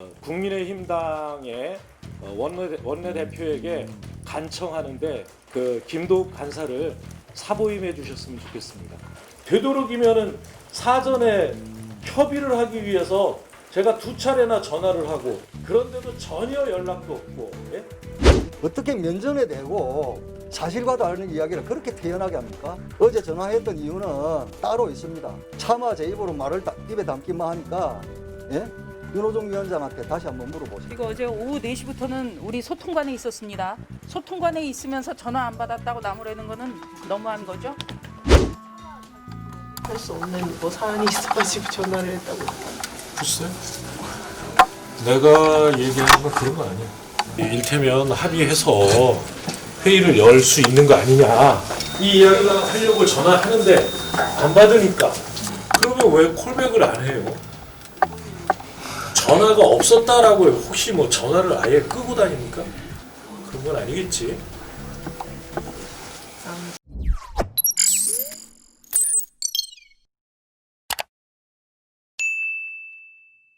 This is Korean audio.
어, 국민의힘당의 어, 원내 원내대표에게 간청하는데 그 김도욱 간사를 사보임해 주셨으면 좋겠습니다. 되도록이면은 사전에 협의를 하기 위해서 제가 두 차례나 전화를 하고 그런데도 전혀 연락도 없고 예? 어떻게 면전에 대고 사실과 다른 이야기를 그렇게 태연하게 합니까? 어제 전화했던 이유는 따로 있습니다. 차마 제 입으로 말을 다- 입에 담기만 하니까 예? 윤호중 위원장한테 다시 한번 물어보시죠. 이거 어제 오후 4시부터는 우리 소통관에 있었습니다. 소통관에 있으면서 전화 안 받았다고 나무라는 거는 너무한 거죠? 할 수 없는 뭐 사안이 있어가지고 전화를 했다고. 글쎄 내가 얘기하는 건 그런 거 아니야 일테면 합의해서 회의를 열 수 있는 거 아니냐 이 이야기를 하려고 전화하는데 안 받으니까 그러면 왜 콜백을 안 해요 전화가 없었다라고 혹시 뭐 전화를 아예 끄고 다닙니까? 그런 건 아니겠지.